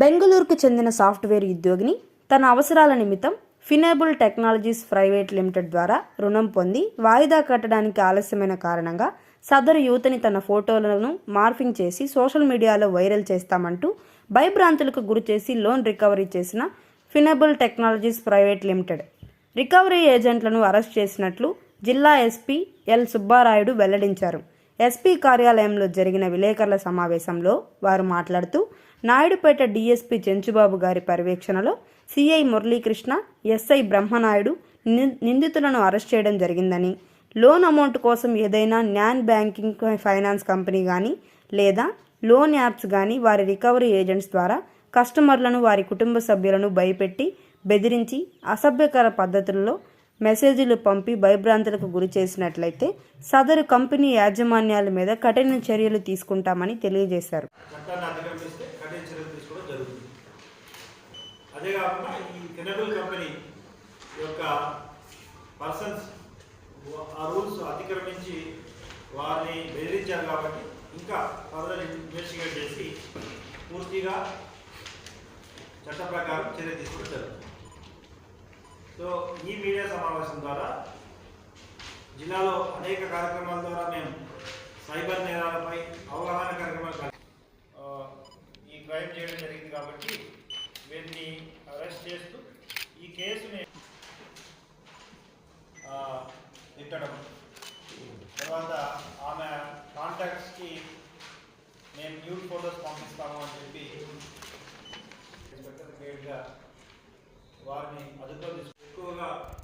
బెంగళూరుకు చెందిన సాఫ్ట్వేర్ ఉద్యోగిని తన అవసరాల నిమిత్తం ఫినేబుల్ టెక్నాలజీస్ ప్రైవేట్ లిమిటెడ్ ద్వారా రుణం పొంది వాయిదా కట్టడానికి ఆలస్యమైన కారణంగా సదరు యువతని తన ఫోటోలను మార్ఫింగ్ చేసి సోషల్ మీడియాలో వైరల్ చేస్తామంటూ భయభ్రాంతులకు గురిచేసి లోన్ రికవరీ చేసిన Finable technologies private limited. Recovery ఏజెంట్లను అరెస్ట్ చేసినట్లు జిల్లా ఎస్పీ ఎల్ సుబ్బారాయుడు వెల్లడించారు. ఎస్పీ కార్యాలయంలో జరిగిన విలేకరుల సమావేశంలో వారు మాట్లాడుతూ నాయుడుపేట డీఎస్పీ చెంచుబాబు గారి పర్యవేక్షణలో సిఐ మురళీకృష్ణ ఎస్ఐ బ్రహ్మనాయుడు ని- నిందితులను అరెస్ట్ చేయడం జరిగిందని లోన్ అమౌంట్ కోసం ఏదైనా నాన్ బ్యాంకింగ్ ఫైనాన్స్ కంపెనీ కానీ లేదా లోన్ యాప్స్ కానీ వారి రికవరీ ఏజెంట్స్ ద్వారా కస్టమర్లను వారి కుటుంబ సభ్యులను భయపెట్టి బెదిరించి అసభ్యకర పద్ధతుల్లో మెసేజ్లు పంపి భయభ్రాంతులకు గురి చేసినట్లయితే సదరు కంపెనీ యాజమాన్యాల మీద కఠిన చర్యలు తీసుకుంటామని తెలియజేశారు. అదే కాకుండా ఈ కెనబుల్ కంపెనీ యొక్క పర్సన్స్ ఆ రూల్స్ అతిక్రమించి వారిని బెదిరించారు కాబట్టి ఇంకా ఫర్దర్ ఇన్వెస్టిగేట్ చేసి పూర్తిగా చట్ట ప్రకారం చర్య తీసుకోవడం జరుగుతుంది. సో ఈ మీడియా సమావేశం ద్వారా జిల్లాలో అనేక కార్యక్రమాల ద్వారా మేము సైబర్ నేరాలపై అవగాహన కార్యక్రమాలు ఈ క్రైమ్ చేయడం జరిగింది కాబట్టి వీరిని అరెస్ట్ చేస్తూ ఈ కేసుని తిట్టడం. తర్వాత ఆమె కాంటాక్ట్స్కి మేము న్యూడ్ ఫోటోస్ పంపిస్తాము అని చెప్పి ఇన్స్పెక్టర్ గ్రేడ్గా వారిని అదుపులో తీసుకు